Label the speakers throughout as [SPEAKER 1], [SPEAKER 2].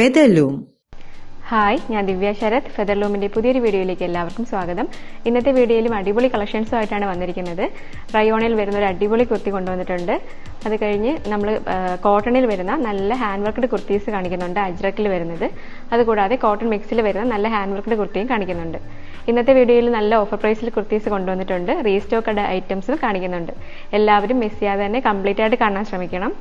[SPEAKER 1] Featherloom.
[SPEAKER 2] Hi ഞാൻ ദിവ്യ ശരത്. ഫെദർലൂമിന്റെ പുതിയൊരു വീഡിയോയിലേക്ക് എല്ലാവർക്കും സ്വാഗതം. ഇന്നത്തെ വീഡിയോയിലും അടിപൊളി കളക്ഷൻസും ആയിട്ടാണ് വന്നിരിക്കുന്നത്. റയോണിൽ വരുന്ന ഒരു അടിപൊളി കുർത്തി കൊണ്ടുവന്നിട്ടുണ്ട്. അത് കഴിഞ്ഞ് നമ്മൾ കോട്ടണിൽ വരുന്ന നല്ല ഹാൻഡ് വർക്ക്ഡ് കുർത്തീസ് കാണിക്കുന്നുണ്ട് അജ്രക്കിൽ വരുന്നത്. അതുകൂടാതെ കോട്ടൺ മിക്സിൽ വരുന്ന നല്ല ഹാൻഡ് വർക്ക്ഡ് കുർത്തിയും കാണിക്കുന്നുണ്ട്. ഇന്നത്തെ വീഡിയോയിൽ നല്ല ഓഫർ പ്രൈസിൽ കുർത്തീസ് കൊണ്ടുവന്നിട്ടുണ്ട്. റീസ്റ്റോക്കഡ് ഐറ്റംസും കാണിക്കുന്നുണ്ട്. എല്ലാവരും മിസ് ചെയ്യാതെ തന്നെ കംപ്ലീറ്റ് ആയിട്ട് കാണാൻ ശ്രമിക്കണം.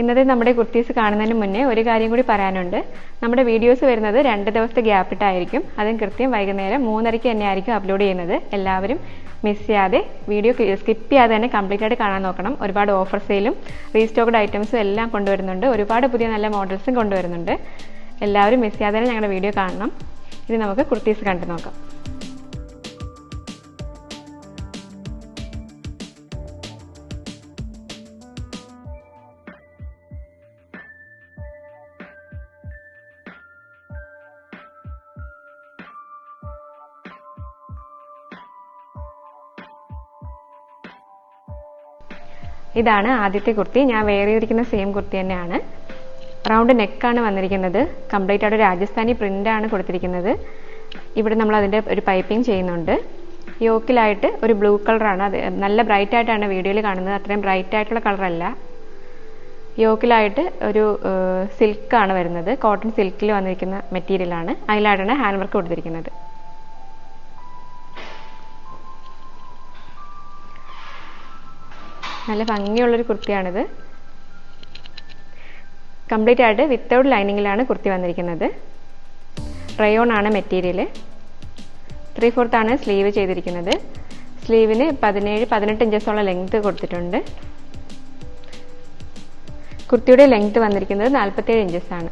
[SPEAKER 2] ഇന്നത്തെ നമ്മുടെ കുർത്തീസ് കാണുന്നതിന് മുന്നേ ഒരു കാര്യം കൂടി പറയാനുണ്ട്. നമ്മുടെ വീഡിയോസ് വരുന്നത് രണ്ട് ദിവസത്തെ ഗ്യാപ്പിട്ടായിരിക്കും അതും കൃത്യം വൈകുന്നേരം മൂന്നരയ്ക്ക് തന്നെ ആയിരിക്കും അപ്ലോഡ് ചെയ്യുന്നത്. എല്ലാവരും മിസ് ചെയ്യാതെ വീഡിയോ സ്കിപ്പ് ചെയ്യാതെ തന്നെ കംപ്ലീറ്റ് ആയിട്ട് കാണാൻ നോക്കണം. ഒരുപാട് ഓഫർ സെയിലും റീസ്റ്റോക്ഡ് ഐറ്റംസും എല്ലാം കൊണ്ടുവരുന്നുണ്ട്. ഒരുപാട് പുതിയ നല്ല മോഡൽസും കൊണ്ടുവരുന്നുണ്ട്. എല്ലാവരും മിസ് ചെയ്യാതെ തന്നെ ഞങ്ങളുടെ വീഡിയോ കാണണം. ഇനി നമുക്ക് കുർത്തീസ് കണ്ടു നോക്കാം. ഇതാണ് ആദ്യത്തെ കുർത്തി. ഞാൻ വെയർ ചെയ്തിരിക്കുന്ന സെയിം കുർത്തി തന്നെയാണ്. റൗണ്ട് നെക്കാണ് വന്നിരിക്കുന്നത്. കംപ്ലീറ്റ് ആയിട്ട് രാജസ്ഥാനി പ്രിന്റ് ആണ് കൊടുത്തിരിക്കുന്നത്. ഇവിടെ നമ്മൾ അതിന്റെ ഒരു പൈപ്പിംഗ് ചെയ്യുന്നുണ്ട്. യോക്കിലായിട്ട് ഒരു ബ്ലൂ കളറാണ് അത് നല്ല ബ്രൈറ്റ് ആയിട്ടാണ് വീഡിയോയിൽ കാണുന്നത്. അത്രയും ബ്രൈറ്റ് ആയിട്ടുള്ള കളറല്ല യോക്കിലായിട്ട് ഒരു സിൽക്കാണ് വരുന്നത്. കോട്ടൺ സിൽക്കിൽ വന്നിരിക്കുന്ന മെറ്റീരിയലാണ് അതിലായിട്ടാണ് ഹാൻഡ് വർക്ക് കൊടുത്തിരിക്കുന്നത്. നല്ല ഭംഗിയുള്ളൊരു കുർത്തിയാണിത്. കംപ്ലീറ്റ് ആയിട്ട് വിത്തൗട്ട് ലൈനിങ്ങിലാണ് കുർത്തി വന്നിരിക്കുന്നത്. റയോൺ ആണ് മെറ്റീരിയൽ ത്രീ ആണ് സ്ലീവ് ചെയ്തിരിക്കുന്നത്. സ്ലീവിന് പതിനേഴ് പതിനെട്ട് ഇഞ്ചസോളം ലെങ്ത് കൊടുത്തിട്ടുണ്ട്. കുർത്തിയുടെ ലെങ്ത് വന്നിരിക്കുന്നത് നാൽപ്പത്തേഴ് ഇഞ്ചസ് ആണ്.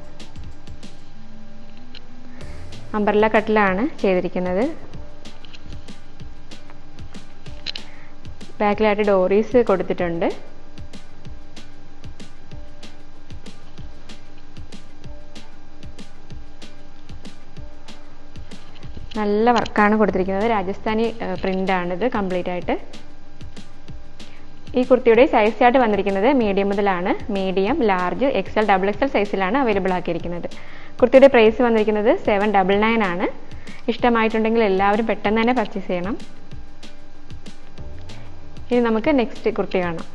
[SPEAKER 2] അമ്പർല കട്ടിലാണ് ചെയ്തിരിക്കുന്നത്. ബാക്കിലായിട്ട് ഡോറീസ് കൊടുത്തിട്ടുണ്ട്. നല്ല വർക്കാണ് കൊടുത്തിരിക്കുന്നത്. രാജസ്ഥാനി പ്രിന്റ് ആണിത് കംപ്ലീറ്റ് ആയിട്ട് ഈ കുർത്തിയുടെ സൈസ് ആയിട്ട് വന്നിരിക്കുന്നത് മീഡിയം മുതലാണ്. Medium large XL double XL സൈസിലാണ് അവൈലബിൾ ആക്കിയിരിക്കുന്നത്. കുർത്തിയുടെ പ്രൈസ് വന്നിരിക്കുന്നത് സെവൻ ഡബിൾ നയൻ ആണ്. ഇഷ്ടമായിട്ടുണ്ടെങ്കിൽ എല്ലാവരും പെട്ടെന്ന് തന്നെ പർച്ചേസ് ചെയ്യണം. ഇനി നമുക്ക് നെക്സ്റ്റ് കുർത്തി കാണാം.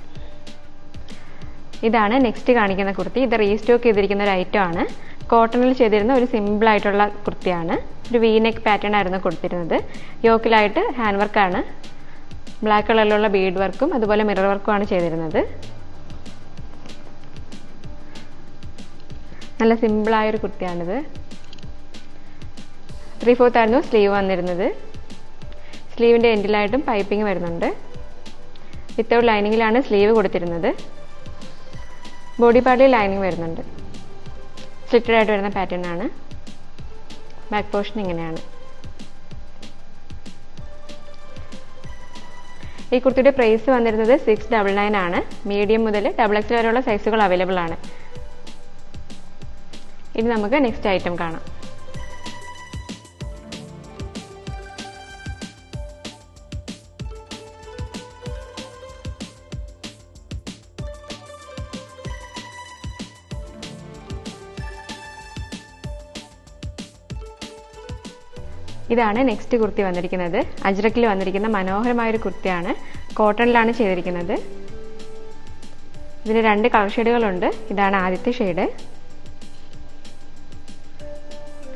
[SPEAKER 2] ഇതാണ് നെക്സ്റ്റ് കാണിക്കുന്ന കുർത്തി. ഇത് റീസ്റ്റോക്ക് ചെയ്തിരിക്കുന്ന ഒരു ഐറ്റം ആണ്. കോട്ടണിൽ ചെയ്തിരുന്ന ഒരു സിമ്പിൾ ആയിട്ടുള്ള കുർത്തിയാണ്. ഒരു വി നെക്ക് പാറ്റേൺ ആയിരുന്നു കൊടുത്തിരുന്നത്. യോക്കിലായിട്ട് ഹാൻഡ് വർക്കാണ് ബ്ലാക്ക് കളറിലുള്ള ബീഡ് വർക്കും അതുപോലെ മിറർ വർക്കും ആണ് ചെയ്തിരുന്നത്. നല്ല സിമ്പിളായൊരു കുർത്തിയാണിത്. ത്രീ ഫോർത്ത് ആയിരുന്നു സ്ലീവ് വന്നിരുന്നത്. സ്ലീവിന്റെ എൻഡിലായിട്ടും പൈപ്പിംഗ് വരുന്നുണ്ട്. വിത്തൗട്ട് ലൈനിങ്ങിലാണ് സ്ലീവ് കൊടുത്തിരുന്നത്. ബോഡി പാർട്ടിൽ ലൈനിങ് വരുന്നുണ്ട്. സ്ലിറ്റഡ് ആയിട്ട് വരുന്ന പാറ്റേൺ ആണ്. ബാക്ക് പോർഷൻ ഇങ്ങനെയാണ്. ഈ കുർത്തിയുടെ പ്രൈസ് വന്നിരുന്നത് സിക്സ് ഡബിൾ നയൻ ആണ്. മീഡിയം മുതൽ ഡബിൾ എക്സ് വരെയുള്ള സൈസുകൾ അവൈലബിൾ ആണ്. ഇനി നമുക്ക് നെക്സ്റ്റ് ഐറ്റം കാണാം. ഇതാണ് നെക്സ്റ്റ് കുർത്തി വന്നിരിക്കുന്നത്. അജ്രക്കിൽ വന്നിരിക്കുന്ന മനോഹരമായ ഒരു കുർത്തിയാണ്. കോട്ടണിലാണ് ചെയ്തിരിക്കുന്നത്. ഇതിന് രണ്ട് കളർ ഷെയ്ഡുകളുണ്ട് ഇതാണ് ആദ്യത്തെ ഷെയ്ഡ്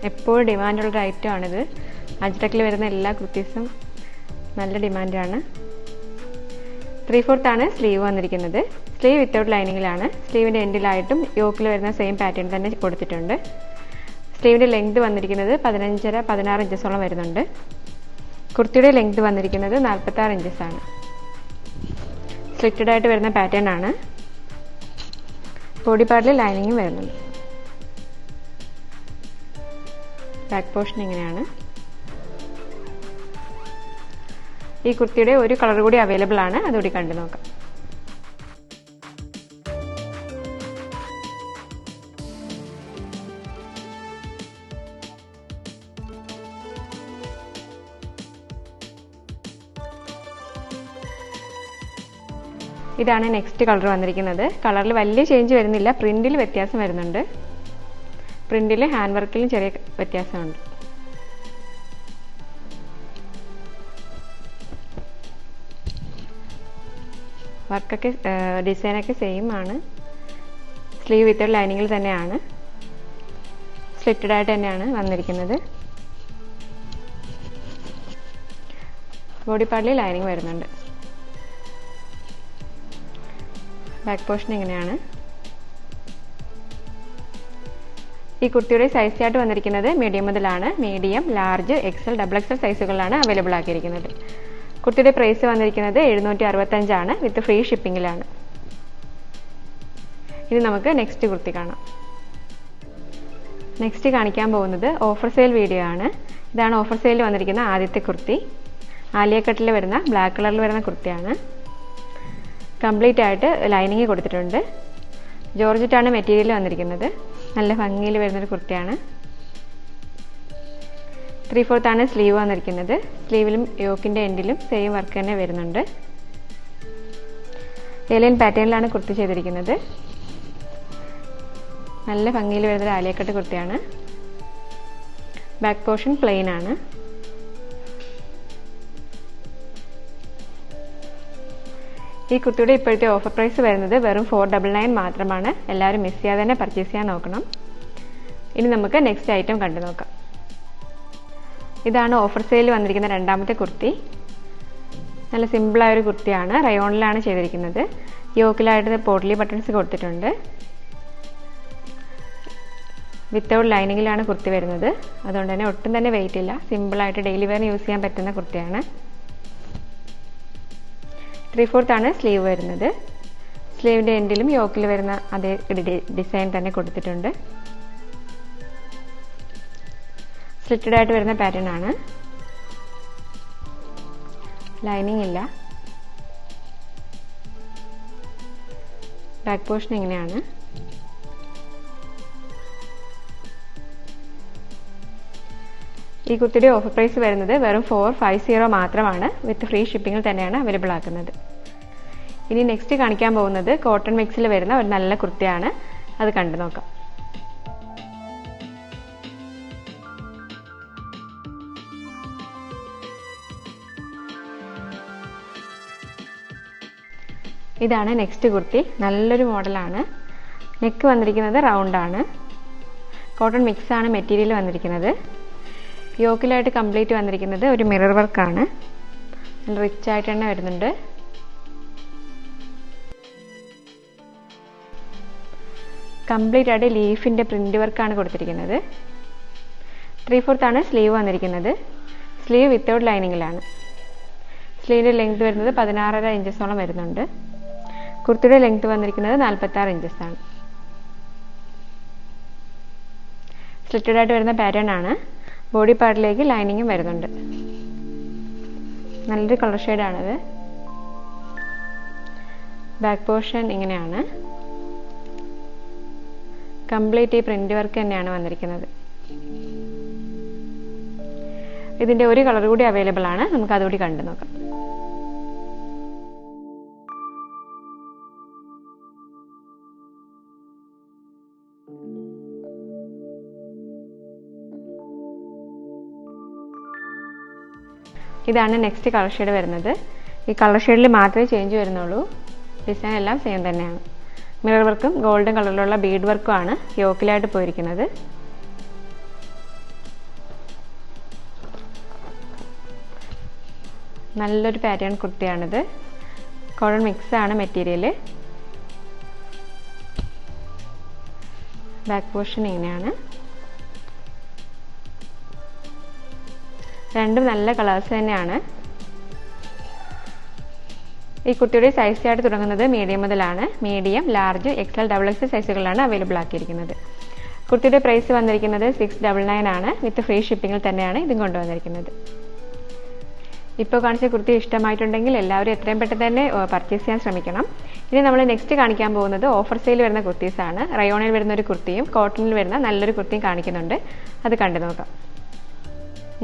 [SPEAKER 2] എപ്പോഴും ഡിമാൻഡുള്ള ഒരു ഐറ്റം ആണിത്. അജ്രക്കിൽ വരുന്ന എല്ലാ കുർത്തീസും നല്ല ഡിമാൻഡാണ് ത്രീ ആണ് സ്ലീവ് വന്നിരിക്കുന്നത്. സ്ലീവ് വിത്തൗട്ട് ലൈനിങ്ങിലാണ് സ്ലീവിന്റെ എൻഡിലായിട്ടും യോക്കിൽ വരുന്ന സെയിം പാറ്റേൺ തന്നെ കൊടുത്തിട്ടുണ്ട്. സ്ലീവിന്റെ ലെങ്ത് വന്നിരിക്കുന്നത് പതിനഞ്ചര പതിനാറ് ഇഞ്ചസോളം വരുന്നുണ്ട്. കുർത്തിയുടെ ലെങ്ത് വന്നിരിക്കുന്നത് നാൽപ്പത്താറ് ഇഞ്ചസാണ്. സ്ലിറ്റഡ് ആയിട്ട് വരുന്ന പാറ്റേൺ ആണ്. ബോഡി പാർട്ടിൽ ലൈനിങ്ങും വരുന്നുണ്ട്. ബാക്ക് പോർഷൻ ഇങ്ങനെയാണ്. ഈ കുർത്തിയുടെ ഒരു കളർ കൂടി അവൈലബിൾ ആണ്. അതുകൂടി കണ്ടു നോക്കാം. ഇതാണ് നെക്സ്റ്റ് കളർ വന്നിരിക്കുന്നത്. കളറിൽ വലിയ ചേഞ്ച് വരുന്നില്ല. പ്രിന്റിൽ വ്യത്യാസം വരുന്നുണ്ട്. പ്രിന്റിൽ ഹാൻഡ് വർക്കിലും ചെറിയ വ്യത്യാസമുണ്ട്. വർക്കൊക്കെ ഡിസൈനൊക്കെ സെയിം ആണ്. സ്ലീവ് വിത്ത് ലൈനിങ്ങിൽ തന്നെയാണ്. സ്ലിറ്റഡ് ആയിട്ട് തന്നെയാണ് വന്നിരിക്കുന്നത്. ബോഡി പാർട്ടിൽ ലൈനിങ് വരുന്നുണ്ട്. ബാക്ക് പോർഷൻ ഇങ്ങനെയാണ് ഈ കുർത്തിയുടെ സൈസ് ചാർട്ട് വന്നിരിക്കുന്നത് മീഡിയം മുതലാണ്. Medium large XL double XL സൈസുകളിലാണ് available ആക്കിയിരിക്കുന്നത്. കുർത്തിയുടെ പ്രൈസ് വന്നിരിക്കുന്നത് എഴുന്നൂറ്റി അറുപത്തഞ്ചാണ് വിത്ത് ഫ്രീ ഷിപ്പിങ്ങിലാണ് ഇനി നമുക്ക് നെക്സ്റ്റ് കുർത്തി കാണാം. നെക്സ്റ്റ് കാണിക്കാൻ പോകുന്നത് ഓഫർ സെയിൽ വീഡിയോ ആണ്. ഇതാണ് ഓഫർ സെയിലിൽ വന്നിരിക്കുന്ന ആദ്യത്തെ കുർത്തി. ആലിയക്കട്ടിൽ വരുന്ന ബ്ലാക്ക് കളറിൽ വരുന്ന കുർത്തിയാണ്. കംപ്ലീറ്റ് ആയിട്ട് ലൈനിങ് കൊടുത്തിട്ടുണ്ട്. ജോർജറ്റാണ് മെറ്റീരിയൽ വന്നിരിക്കുന്നത്. നല്ല ഭംഗിയിൽ വരുന്നൊരു കുർത്തിയാണ്. ത്രീ ഫോർത്ത് ആണ് സ്ലീവ് വന്നിരിക്കുന്നത്. സ്ലീവിലും യോക്കിന്റെ എൻഡിലും സെയിം വർക്ക് തന്നെ വരുന്നുണ്ട്. ഏലിയൻ പാറ്റേണിലാണ് കുർത്തി ചെയ്തിരിക്കുന്നത്. നല്ല ഭംഗിയിൽ വരുന്നൊരു ആലിയക്കട്ട് കുർത്തിയാണ്. ബാക്ക് പോർഷൻ പ്ലെയിൻ ആണ്. ഈ കുർത്തിയുടെ ഇപ്പോഴത്തെ ഓഫർ പ്രൈസ് വരുന്നത് വെറും ഫോർ ഡബിൾ നയൻ മാത്രമാണ്. എല്ലാവരും മിസ് ചെയ്യാതെ തന്നെ പർച്ചേസ് ചെയ്യാൻ നോക്കണം. ഇനി നമുക്ക് നെക്സ്റ്റ് ഐറ്റം കണ്ടു നോക്കാം. ഇതാണ് ഓഫർ സെയിൽ വന്നിരിക്കുന്ന രണ്ടാമത്തെ കുർത്തി. നല്ല സിമ്പിളായ ഒരു കുർത്തിയാണ്. റയോണിലാണ് ചെയ്തിരിക്കുന്നത്. യോക്കിലായിട്ട് പോട്ട്ലി ബട്ടൺസ് കൊടുത്തിട്ടുണ്ട്. വിത്തൗട്ട് ലൈനിങ്ങിലാണ് കുർത്തി വരുന്നത്. അതുകൊണ്ട് തന്നെ ഒട്ടും തന്നെ വെയിറ്റ് ഇല്ല. സിമ്പിളായിട്ട് ഡെയിലി വെയർ യൂസ് ചെയ്യാൻ പറ്റുന്ന കുർത്തിയാണ്. ത്രീ ആണ് സ്ലീവ് വരുന്നത്. സ്ലീവിന്റെ എൻഡിലും യോക്കിൽ വരുന്ന അതേ ഡിസൈൻ തന്നെ കൊടുത്തിട്ടുണ്ട്. സ്ലിറ്റഡ് ആയിട്ട് വരുന്ന പാറ്റേൺ ആണ്. ലൈനിങ് ഇല്ല. ബാക്ക് പോർഷൻ ഇങ്ങനെയാണ് ഈ കുർത്തിയുടെ ഓഫർ പ്രൈസ് വരുന്നത് വെറും ഫോർ ഫൈവ് സീറോ മാത്രമാണ്. വിത്ത് ഫ്രീ ഷിപ്പിംഗിൽ തന്നെയാണ് അവൈലബിൾ ആക്കുന്നത്. ഇനി നെക്സ്റ്റ് കാണിക്കാൻ പോകുന്നത് കോട്ടൺ മിക്സിൽ വരുന്ന ഒരു നല്ല കുർത്തിയാണ്. അത് കണ്ടു നോക്കാം. ഇതാണ് നെക്സ്റ്റ് കുർത്തി. നല്ലൊരു മോഡലാണ് നെക്ക് വന്നിരിക്കുന്നത് റൗണ്ടാണ് കോട്ടൺ മിക്സാണ് മെറ്റീരിയൽ വന്നിരിക്കുന്നത്. യോക്കിലായിട്ട് കംപ്ലീറ്റ് വന്നിരിക്കുന്നത് ഒരു മിറർ വർക്കാണ്. നല്ല റിച്ച് ആയിട്ട് തന്നെ വരുന്നുണ്ട്. കംപ്ലീറ്റ് ആയിട്ട് ലീഫിന്റെ പ്രിന്റ് വർക്കാണ് കൊടുത്തിരിക്കുന്നത്. ത്രീ ഫോർത്ത് ആണ് സ്ലീവ് വന്നിരിക്കുന്നത്. സ്ലീവ് വിത്തൗട്ട് ലൈനിങ്ങിലാണ് സ്ലീവിന്റെ ലെങ്ത് വരുന്നത് പതിനാറര ഇഞ്ചസോളം വരുന്നുണ്ട്. കുർത്തിയുടെ ലെങ്ത് വന്നിരിക്കുന്നത് നാൽപ്പത്താറ് ഇഞ്ചസ് ആണ് സ്ലിറ്റഡ് ആയിട്ട് വരുന്ന പാറ്റേൺ ആണ്. ബോഡി പാർട്ടിലേക്ക് ലൈനിങ്ങും വരുന്നുണ്ട്. നല്ലൊരു കളർ ഷെയ്ഡാണിത്. ബാക്ക് പോർഷൻ ഇങ്ങനെയാണ്. കംപ്ലീറ്റ് ഈ പ്രിന്റ് വർക്ക് തന്നെയാണ് വന്നിരിക്കുന്നത്. ഇതിന്റെ ഒരു കളർ കൂടി അവൈലബിൾ ആണ്. നമുക്ക് അതുകൂടി കണ്ടു നോക്കാം ഇതാണ് നെക്സ്റ്റ് കളർ ഷെയ്ഡ് വരുന്നത്. ഈ കളർ ഷെയ്ഡിൽ മാത്രമേ ചേഞ്ച് വരുന്നുള്ളൂ. ഡിസൈൻ എല്ലാം സെയിം തന്നെയാണ്. മിറർ വർക്കും ഗോൾഡൻ കളറിലുള്ള ബീഡ് വർക്കും ആണ് യോക്കിലായിട്ട് പോയിരിക്കുന്നത്. നല്ലൊരു പാറ്റേൺ കുർത്തിയാണിത്. കോട്ടൺ മിക്സ് ആണ് മെറ്റീരിയൽ ബാക്ക് പോർഷൻ ഇങ്ങനെയാണ്. രണ്ടും നല്ല കളേഴ്സ് തന്നെയാണ്. ഈ കുട്ടിയുടെ സൈസ് ചാർട്ട് തുടങ്ങുന്നത് മീഡിയം മുതലാണ്. Medium large XL double X സൈസുകളാണ് available ആക്കിയിരിക്കുന്നത്. കുട്ടിയുടെ പ്രൈസ് വന്നിരിക്കുന്നത് സിക്സ് ഡബിൾ നയൻ ആണ്. വിത്ത് ഫ്രീ ഷിപ്പിംഗിൽ തന്നെയാണ് ഇതും കൊണ്ടുവന്നിരിക്കുന്നത്. ഇപ്പോൾ കാണിച്ച കുർത്തി ഇഷ്ടമായിട്ടുണ്ടെങ്കിൽ എല്ലാവരും എത്രയും പെട്ടെന്ന് തന്നെ പർച്ചേസ് ചെയ്യാൻ ശ്രമിക്കണം. ഇനി നമ്മൾ നെക്സ്റ്റ് കാണിക്കാൻ പോകുന്നത് ഓഫർ സെയിൽ വരുന്ന കുർത്തീസാണ്. റയോണിൽ വരുന്ന ഒരു കുർത്തിയും കോട്ടണിൽ വരുന്ന നല്ലൊരു കുർത്തിയും കാണിക്കുന്നുണ്ട്. അത് കണ്ടു നോക്കാം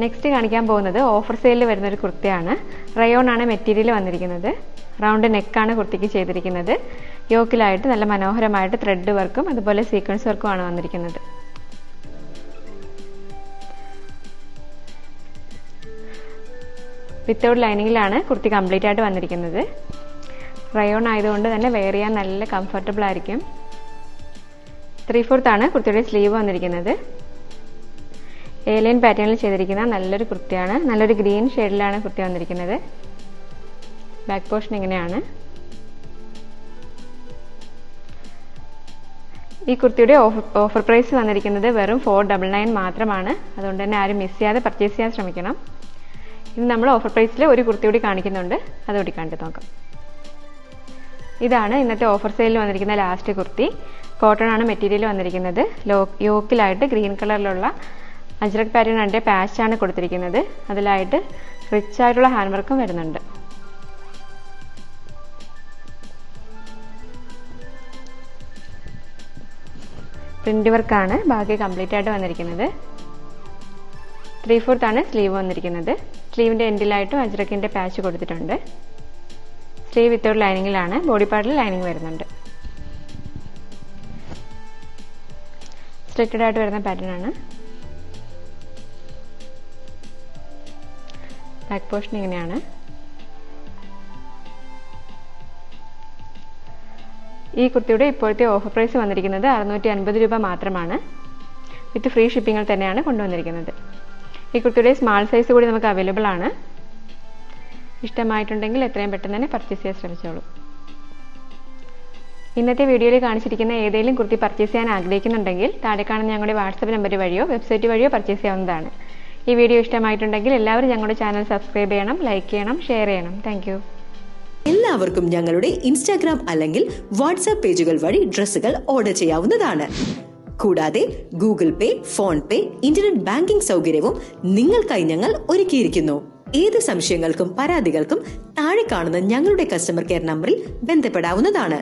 [SPEAKER 2] നെക്സ്റ്റ് കാണിക്കാൻ പോകുന്നത് ഓഫർ സെയിലിൽ വരുന്ന ഒരു കുർത്തയാണ്. റയോൺ ആണ് മെറ്റീരിയൽ വന്നിരിക്കുന്നത്. റൗണ്ട് നെക്കാണ് കുർത്തിക്ക് ചെയ്തിരിക്കുന്നത്. യോക്കിലായിട്ട് നല്ല മനോഹരമായിട്ട് ത്രെഡ് വർക്കും അതുപോലെ സീക്വൻസ് വർക്കും ആണ് വന്നിരിക്കുന്നത്. വിത്തൗട്ട് ലൈനിങ്ങിലാണ് കുർത്തി കംപ്ലീറ്റ് ആയിട്ട് വന്നിരിക്കുന്നത്. റയോൺ ആയതുകൊണ്ട് തന്നെ വെയർ ചെയ്യാൻ നല്ല കംഫർട്ടബിൾ ആയിരിക്കും. ത്രീ ഫോർത്താണ് കുർത്തിയുടെ സ്ലീവ് വന്നിരിക്കുന്നത്. ഏലിയൻ പാറ്റേണിൽ ചെയ്തിരിക്കുന്ന നല്ലൊരു കുർത്തിയാണ്. നല്ലൊരു ഗ്രീൻ ഷെയ്ഡിലാണ് കുർത്തി വന്നിരിക്കുന്നത്. ബാക്ക് പോർഷൻ ഇങ്ങനെയാണ്. ഈ കുർത്തിയുടെ ഓഫർ ഓഫർ പ്രൈസ് വന്നിരിക്കുന്നത് വെറും ഫോർ ഡബിൾ നയൻ മാത്രമാണ്. അതുകൊണ്ട് തന്നെ ആരും മിസ് ചെയ്യാതെ പർച്ചേസ് ചെയ്യാൻ ശ്രമിക്കണം. ഇത് നമ്മൾ ഓഫർ പ്രൈസിൽ ഒരു കുർത്തി കൂടി കാണിക്കുന്നുണ്ട്. അതുകൂടി കണ്ടു നോക്കാം. ഇതാണ് ഇന്നത്തെ ഓഫർ സെയിലിൽ വന്നിരിക്കുന്ന ലാസ്റ്റ് കുർത്തി. കോട്ടൺ ആണ് മെറ്റീരിയൽ വന്നിരിക്കുന്നത്. ലോ യോക്കിലായിട്ട് ഗ്രീൻ കളറിലുള്ള അജ്രക് പാറ്റേൺ അതിന്റെ പാച്ചാണ് കൊടുത്തിരിക്കുന്നത്. അതിലായിട്ട് റിച്ച് ആയിട്ടുള്ള ഹാൻഡ് വർക്കും വരുന്നുണ്ട്. പ്രിന്റ് വർക്കാണ് ബാക്കി കംപ്ലീറ്റ് ആയിട്ട് വന്നിരിക്കുന്നത്. ത്രീ ആണ് സ്ലീവ് വന്നിരിക്കുന്നത്. സ്ലീവിന്റെ എൻഡിലായിട്ടും അജ്രക്കിന്റെ പാച്ച് കൊടുത്തിട്ടുണ്ട്. സ്ലീവ് വിത്തൗട്ട് ലൈനിങ്ങിലാണ് ബോഡി പാർട്ടിൽ ലൈനിങ് വരുന്നുണ്ട്. സ്ട്രിക്റ്റഡ് ആയിട്ട് വരുന്ന പാറ്റേൺ ആണ്. ബാക്ക് പോർഷൻ ഇങ്ങനെയാണ് ഈ കുർത്തിയുടെ ഇപ്പോഴത്തെ ഓഫർ പ്രൈസ് വന്നിരിക്കുന്നത് അറുന്നൂറ്റി അൻപത് രൂപ മാത്രമാണ്. വിത്ത് ഫ്രീ ഷിപ്പിങ്ങിൽ തന്നെയാണ് കൊണ്ടുവന്നിരിക്കുന്നത്. ഈ കുർത്തിയുടെ സ്മാൾ സൈസ് കൂടി നമുക്ക് അവൈലബിൾ ആണ്. ഇഷ്ടമായിട്ടുണ്ടെങ്കിൽ എത്രയും പെട്ടെന്ന് തന്നെ പർച്ചേസ് ചെയ്യാൻ ശ്രമിച്ചോളൂ. ഇന്നത്തെ വീഡിയോയിൽ കാണിച്ചിരിക്കുന്ന ഏതെങ്കിലും കുർത്തി പർച്ചേസ് ചെയ്യാൻ ആഗ്രഹിക്കുന്നുണ്ടെങ്കിൽ താഴെ കാണുന്ന ഞങ്ങളുടെ വാട്സപ്പ് നമ്പർ വഴിയോ വെബ്സൈറ്റ് വഴിയോ പർച്ചേസ് ചെയ്യാവുന്നതാണ്. ഈ വീഡിയോ ഇഷ്ടമായിട്ടുണ്ടെങ്കിൽ എല്ലാവരും ഞങ്ങളുടെ ചാനൽ സബ്സ്ക്രൈബ് ചെയ്യണം ലൈക്ക് ചെയ്യണം ഷെയർ ചെയ്യണം. താങ്ക്
[SPEAKER 1] എല്ലാവർക്കും ഞങ്ങളുടെ ഇൻസ്റ്റാഗ്രാം അല്ലെങ്കിൽ വാട്സാപ്പ് പേജുകൾ വഴി ഡ്രസ്സുകൾ ഓർഡർ ചെയ്യാവുന്നതാണ്. കൂടാതെ Google Pay PhonePe internet banking സൗകര്യവും നിങ്ങൾക്കായി ഞങ്ങൾ ഒരുക്കിയിരിക്കുന്നു. ഏത് സംശയങ്ങൾക്കും പരാതികൾക്കും താഴെ കാണുന്ന ഞങ്ങളുടെ കസ്റ്റമർ കെയർ നമ്പറിൽ ബന്ധപ്പെടാവുന്നതാണ്.